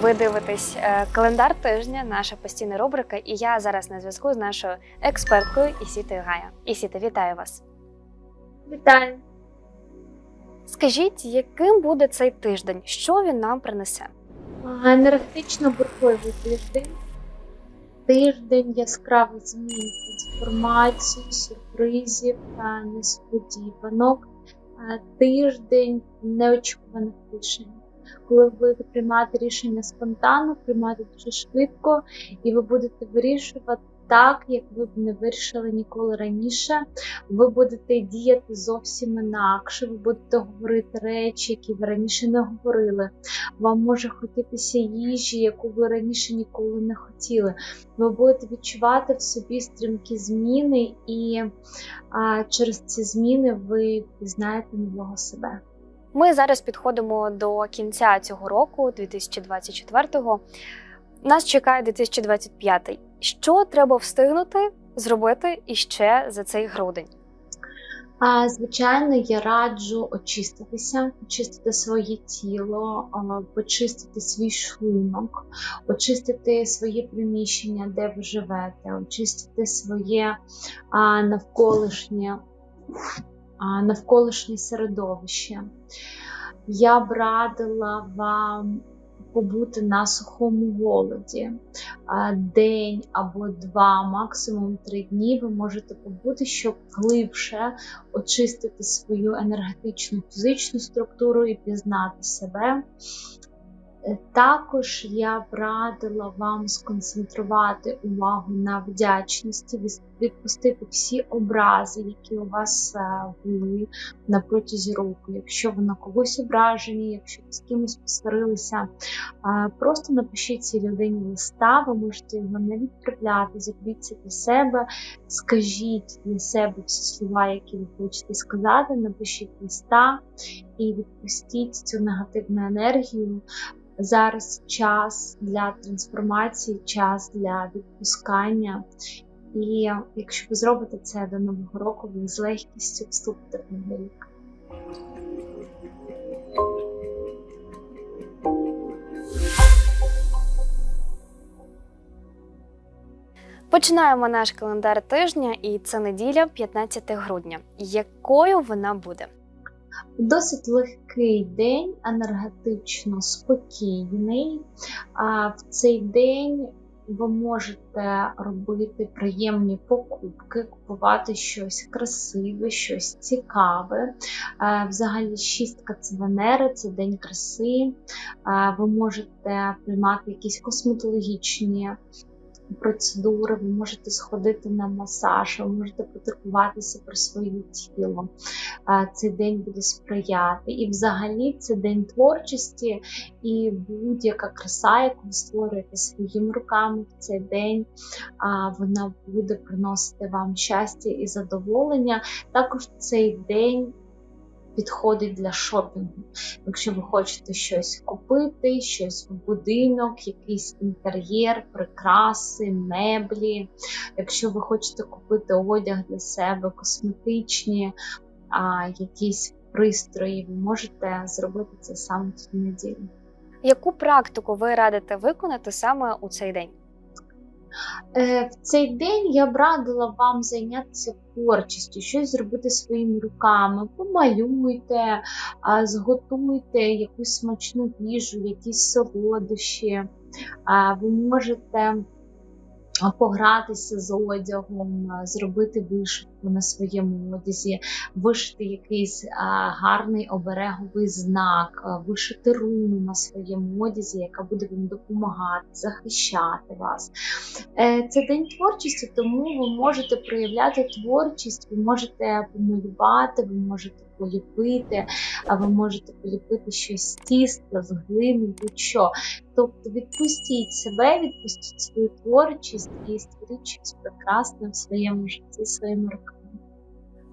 Ви дивитесь е, календар тижня, наша постійна рубрика, і я зараз на зв'язку з нашою експерткою Ісітою Гая. Ісіта, вітаю вас. Вітаю. Скажіть, яким буде цей тиждень? Що він нам принесе? Енергетично бурхливий тиждень. Тиждень яскравих змін, трансформацій, сюрпризів та несподіванок. Тиждень неочікуваних рішень. Коли ви будете приймати рішення спонтанно, приймати дуже швидко, і ви будете вирішувати так, як ви б не вирішили ніколи раніше. Ви будете діяти зовсім інакше, ви будете говорити речі, які ви раніше не говорили. Вам може хотітися їжі, яку ви раніше ніколи не хотіли. Ви будете відчувати в собі стрімкі зміни, і а, через ці зміни ви пізнаєте нового себе. Ми зараз підходимо до кінця цього року, 2024-го. Нас чекає 2025. Що треба встигнути зробити іще за цей грудень? Звичайно, я раджу очиститися, очистити своє тіло, почистити свій шлунок, очистити своє приміщення, де ви живете, очистити своє навколишнє, навколишнє середовище. Я б радила вам побути на сухому голоді. День або два, максимум три дні ви можете побути, щоб глибше очистити свою енергетичну фізичну структуру і пізнати себе. Е, Також я б радила вам сконцентрувати увагу на вдячності, відпустити всі образи, які у вас е, були на протязі року. Якщо ви на когось ображені, якщо ви з кимось посварилися, е, просто напишіть цій людині листа, ви можете його не відправляти, це для себе, скажіть для себе всі слова, які ви хочете сказати, напишіть листа і відпустіть цю негативну енергію. Зараз час для трансформації, час для відпускання. І якщо ви зробите це до нового року, ви з легкістю вступите в новий рік. Починаємо наш календар тижня, і це неділя, 15 грудня. Якою вона буде? Досить легкий день, енергетично спокійний. А в цей день ви можете робити приємні покупки, купувати щось красиве, щось цікаве. Е, Взагалі, шістка це Венера, це день краси. Е, Ви можете приймати якісь косметологічні процедури, ви можете сходити на масаж, ви можете потурбуватися про своє тіло. Цей день буде сприяти. І взагалі це день творчості і будь-яка краса, яку ви створюєте своїми руками в цей день, вона буде приносити вам щастя і задоволення. Також цей день. Підходить для шопінгу. Якщо ви хочете щось купити, щось в будинок, якийсь інтер'єр, прикраси, меблі. Якщо ви хочете купити одяг для себе, косметичні, а, якісь пристрої, ви можете зробити це саме в неділю. Яку практику ви радите виконати саме у цей день? Е, В цей день я б радила вам зайнятися творчістю, щось зробити своїми руками. Помалюйте, зготуйте якусь смачну їжу, якісь солодощі. Ви можете погратися з одягом, зробити вишивку на своєму одязі, вишити якийсь гарний обереговий знак, вишити руну на своєму одязі, яка буде вам допомагати, захищати вас. Е, Це день творчості, тому ви можете проявляти творчість, ви можете помалювати, ви можете поліпити, а ви можете поліпити щось з тіста, з глини, будь-що. Тобто відпустіть себе, відпустіть свою творчість і створіть щось прекрасне в своєму житті своїми руками.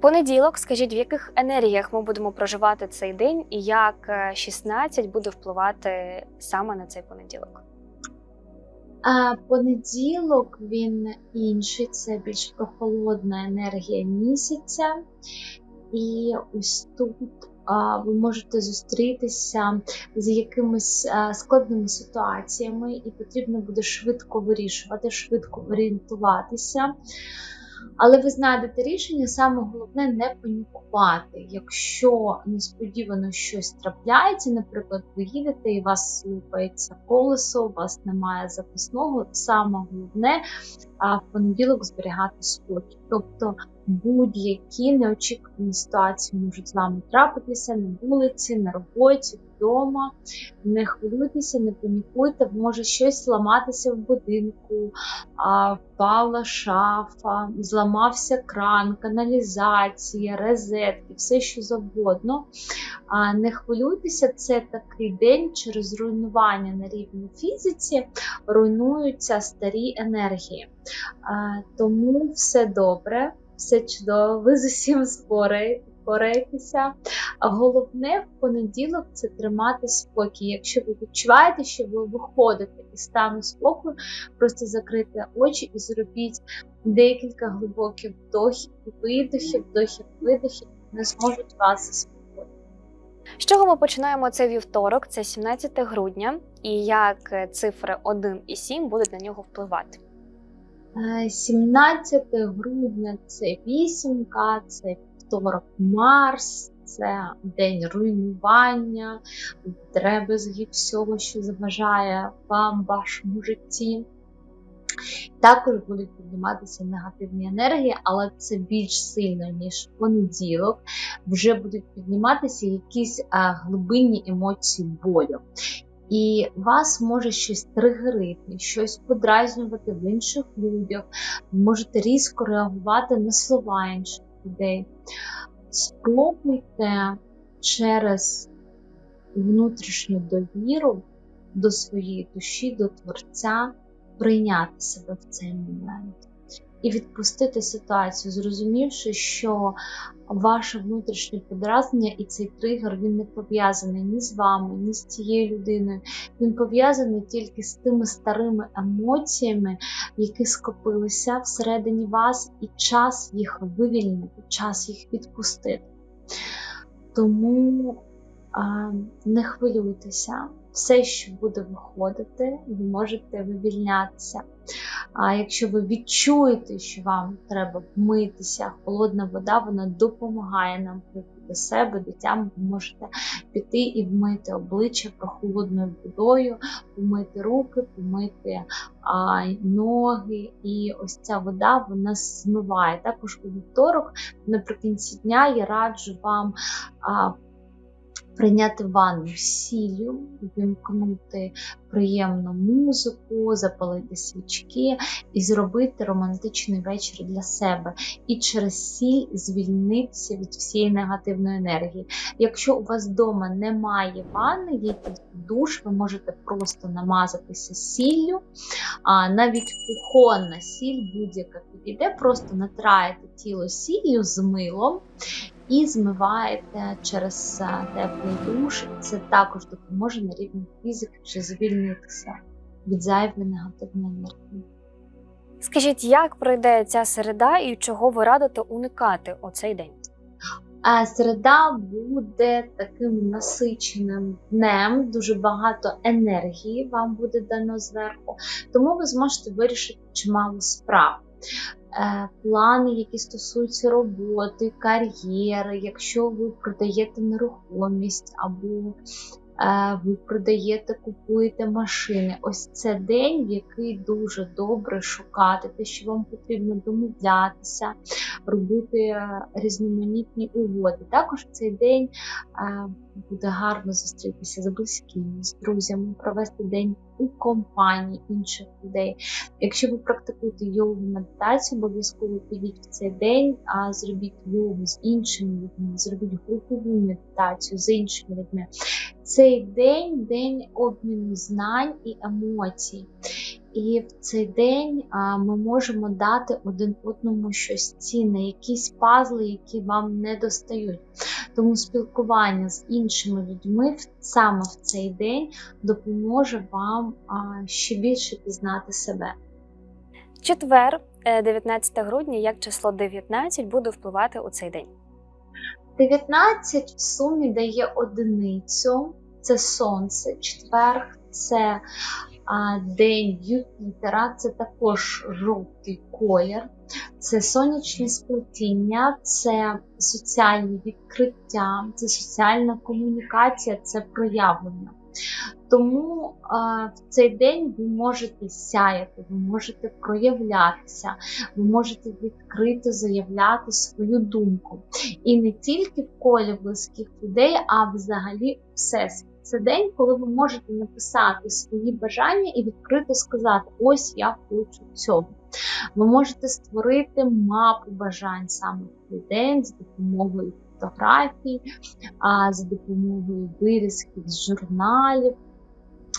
Понеділок, скажіть, в яких енергіях ми будемо проживати цей день, і як е, 16 буде впливати саме на цей понеділок? А понеділок він інший, це більш прохолодна енергія місяця. І ось тут а, ви можете зустрітися з якимись а, складними ситуаціями, і потрібно буде швидко вирішувати, швидко орієнтуватися. Але ви знайдете рішення, саме головне не панікувати. Якщо несподівано щось трапляється, наприклад, ви їдете і вас слухається колесо, у вас немає запасного, саме головне в понеділок зберігати спокій. Тобто будь-які неочікувані ситуації можуть з вами трапитися на вулиці, на роботі, вдома. Не хвилюйтеся, не панікуйте, може щось зламатися в будинку, а, впала шафа, зламався кран, каналізація, розетки, все що завгодно. А, Не хвилюйтеся, це такий день через руйнування на рівні фізиці руйнуються старі енергії. А, Тому все добре, все чудово, ви з усім спораєте- А Головне в понеділок це тримати спокій. Якщо ви відчуваєте, що ви виходите із стану спокою, просто закрийте очі і зробіть декілька глибоких вдохів і видохів, вдохів, видохів, не зможуть вас заспокоїти. З чого ми починаємо цей вівторок? Це 17 грудня, і як е, цифри 1 і 7 будуть на нього впливати. Е, 17 грудня це вісімка, це вівторок Марс, це день руйнування, дребезги всього, що заважає вам, вашому житті. Також будуть підніматися негативні енергії, але це більш сильно, ніж в понеділок. Вже будуть підніматися якісь а, глибинні емоції болю. І вас може щось тригерити, щось подразнювати в інших людях, можете різко реагувати на слова інших людей. Спробуйте через внутрішню довіру до своєї душі, до Творця прийняти себе в цей момент і відпустити ситуацію, зрозумівши, що ваше внутрішнє подразнення і цей тригер він не пов'язаний ні з вами, ні з цією людиною. Він пов'язаний тільки з тими старими емоціями, які скопилися всередині вас, і час їх вивільнити, час їх відпустити. Тому а, не хвилюйтеся, все, що буде виходити, ви можете вивільнятися. А якщо ви відчуєте, що вам треба вмитися, холодна вода вона допомагає нам прийти до себе, до ви можете піти і вмити обличчя прохолодною водою, помити руки, помити а, ноги. І ось ця вода вона змиває. Також у вівторок, наприкінці дня, я раджу вам. А, Прийняти ванну з сіллю, вимкнути приємну музику, запалити свічки і зробити романтичний вечір для себе. І через сіль звільнитися від всієї негативної енергії. Якщо у вас вдома немає ванни, є душ, ви можете просто намазатися сіллю, а навіть кухонна сіль будь-яка підійде, просто натраєте тіло сіллю з милом і змиваєте через е, теплий душ. Це також допоможе на рівні фізики чи звільнитися від зайвої негативної енергії. Скажіть, як пройде ця середа і чого ви радите уникати у цей день? А середа буде таким насиченим днем, дуже багато енергії вам буде дано зверху, тому ви зможете вирішити чимало справ. Е, Плани, які стосуються роботи, кар'єри, якщо ви продаєте нерухомість або ви продаєте, купуєте машини. Ось це день, який дуже добре шукати те, що вам потрібно домовлятися, робити е, різноманітні угоди. Також цей день буде гарно зустрітися з близькими, з друзями, провести день у компанії інших людей. Якщо ви практикуєте йогу медитацію, обов'язково підіть в цей день, а зробіть йогу з іншими людьми, зробіть групову медитацію з іншими людьми. Цей день день обміну знань і емоцій. І в цей день ми можемо дати один одному щось цінне, якісь пазли, які вам не достають. Тому спілкування з іншими людьми саме в цей день допоможе вам ще більше пізнати себе. Четвер, е, 19 грудня, як число 19 буде впливати у цей день. 19 в сумі дає одиницю, це сонце, четверг, це а, день Юпітера, це також жовтий колір, це сонячне сплетіння, це соціальні відкриття, це соціальна комунікація, це проявлення. Тому а, в цей день ви можете сяяти, ви можете проявлятися, ви можете відкрито заявляти свою думку. І не тільки в колі близьких людей, а взагалі всесвіт. Це день, коли ви можете написати свої бажання і відкрито сказати: ось я хочу цього. Ви можете створити мапу бажань саме в цей день з допомогою фотографій, а, за допомогою вирізків з журналів,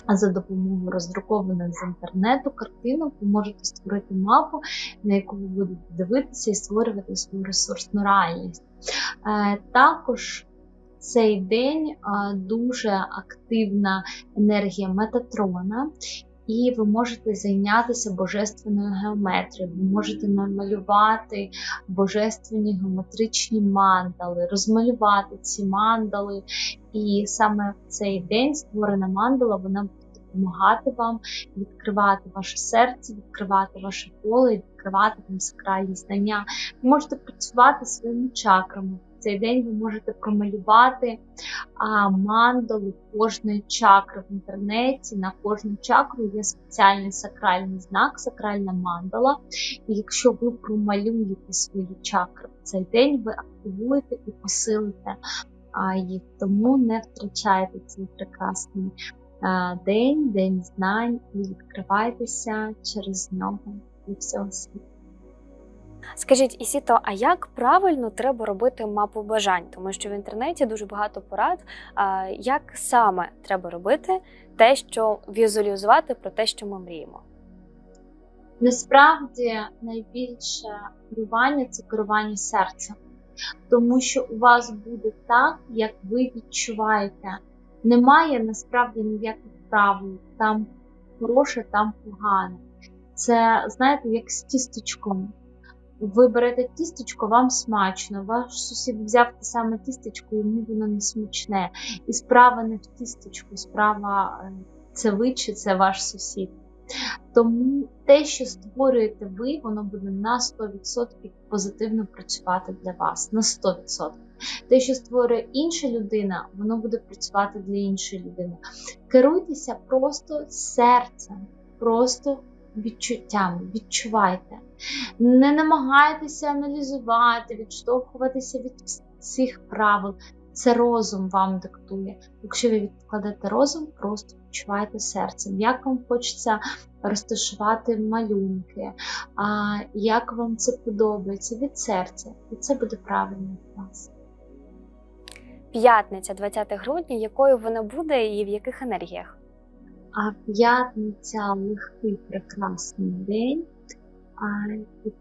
а за допомогою роздрукованих з інтернету картинок ви можете створити мапу, на яку ви будете дивитися і створювати свою ресурсну реальність. Е, Також цей день дуже активна енергія Метатрона, і ви можете зайнятися божественною геометрією, ви можете намалювати божественні геометричні мандали, розмалювати ці мандали. І саме в цей день створена мандала, вона буде допомагати вам відкривати ваше серце, відкривати ваше поле, відкривати вам сакральні знання. Ви можете працювати своїми чакрами. Цей день ви можете промалювати а, мандалу кожної чакри в інтернеті. На кожну чакру є спеціальний сакральний знак, сакральна мандала. І якщо ви промалюєте свої чакри в цей день, ви активуєте і посилите а, їх. Тому не втрачайте цей прекрасний а, день, день знань і відкривайтеся через нього і всього світу. Скажіть, Ісіто, а як правильно треба робити мапу бажань? Тому що в інтернеті дуже багато порад, як саме треба робити те, що візуалізувати про те, що ми мріємо. Насправді найбільше керування це керування серцем, тому що у вас буде так, як ви відчуваєте. Немає насправді ніяких правил, там хороше, там погане. Це, знаєте, як з тістечком. Ви берете тістечко, вам смачно. Ваш сусід взяв те саме тістечко, йому воно не смачне. І справа не в тістечку, справа е, це ви чи це ваш сусід. Тому те, що створюєте ви, воно буде на 100% позитивно працювати для вас. На 100%. Те, що створює інша людина, воно буде працювати для іншої людини. Керуйтеся просто серцем, просто відчуттями, відчувайте. Не намагайтеся аналізувати, відштовхуватися від всіх правил. Це розум вам диктує. Якщо ви відкладете розум, просто відчувайте серцем. Як вам хочеться розташувати малюнки, а як вам це подобається від серця, і це буде правильно для вас. П'ятниця, 20 грудня, якою вона буде і в яких енергіях? А п'ятниця легкий прекрасний день. А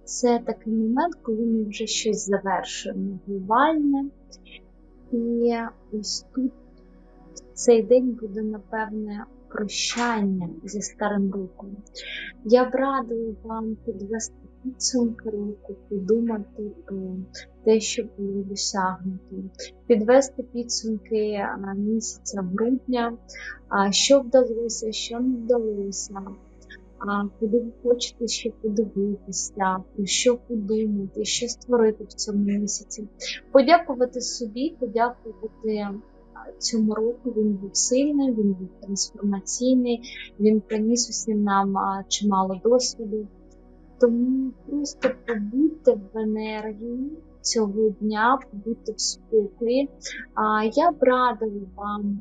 це такий момент, коли ми вже щось завершуємо глобальне. І ось тут цей день буде, напевне, прощання зі старим роком. Я б радила вам підвести підсумки року, подумати про те, що було досягнуто, підвести підсумки місяця грудня, що вдалося, що не вдалося. Куди ви хочете ще подивитися, про що подумати, що створити в цьому місяці. Подякувати собі, подякувати цьому року. Він був сильний, він був трансформаційний, він приніс усім нам чимало досвіду. Тому просто побудьте в енергії цього дня, побудьте в спокої. А я б радила вам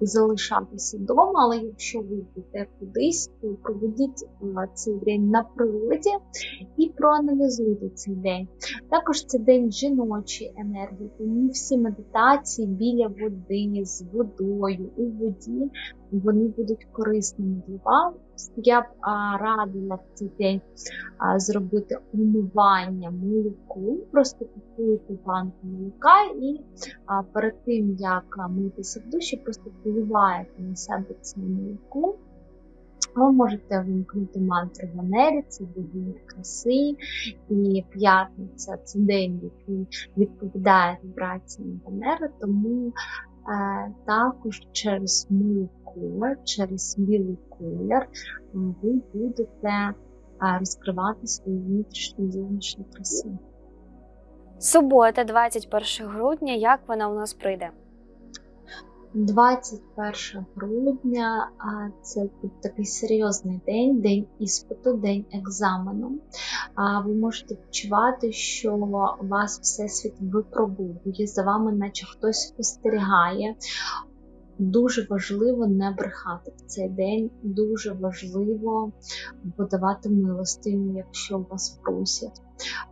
залишатися вдома, але якщо ви йдете кудись, то проведіть цей день на природі і проаналізуйте цей день. Також це день жіночої енергії, тому всі медитації біля води, з водою, у воді, вони будуть корисними для вас. Я б а, радила в цей день а, зробити умивання молоку, просто купуєте банку молока і а, перед тим, як митися в душі, просто поливаєте на себе це молоко. Ви можете вимкнути мантру Венері, це богиня краси, і п'ятниця це день, який відповідає вібраціям Венери, тому е, також через милий колір, через білий колір ви будете розкривати свою внутрішню і зовнішню красу. Субота, 21 грудня, як вона у нас прийде? 21 грудня це такий серйозний день, день іспиту, день екзамену. Ви можете відчувати, що вас Всесвіт випробовує, за вами, наче хтось спостерігає. Дуже важливо не брехати в цей день, дуже важливо подавати милостиню, якщо вас просять.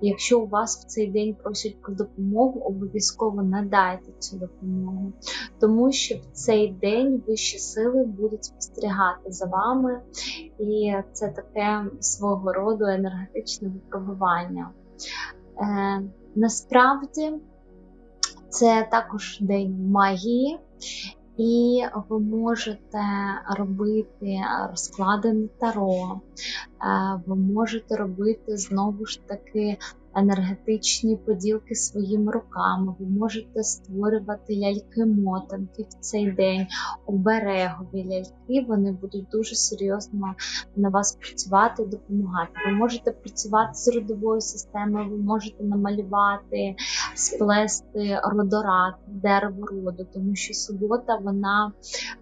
Якщо у вас в цей день просять про допомогу, обов'язково надайте цю допомогу, тому що в цей день вищі сили будуть спостерігати за вами, і це таке свого роду енергетичне випробування. Е, насправді це також день магії. І ви можете робити розклади на таро, е, ви можете робити знову ж таки енергетичні поділки своїми руками, ви можете створювати ляльки-мотанки в цей день, оберегові ляльки, вони будуть дуже серйозно на вас працювати, допомагати. Ви можете працювати з родовою системою, ви можете намалювати, сплести родорад, дерево роду, тому що субота вона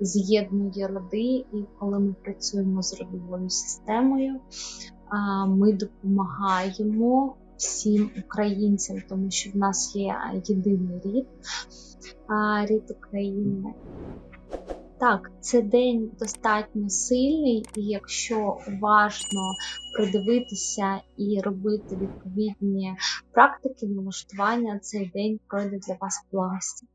з'єднує роди, і коли ми працюємо з родовою системою, ми допомагаємо всім українцям, тому що в нас є єдиний рід, рід України. Так, це день достатньо сильний, і якщо уважно придивитися і робити відповідні практики налаштування, цей день пройде для вас в благості.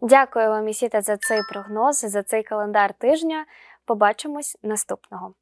Дякую вам, Ісіта, за цей прогноз, за цей календар тижня. Побачимось наступного.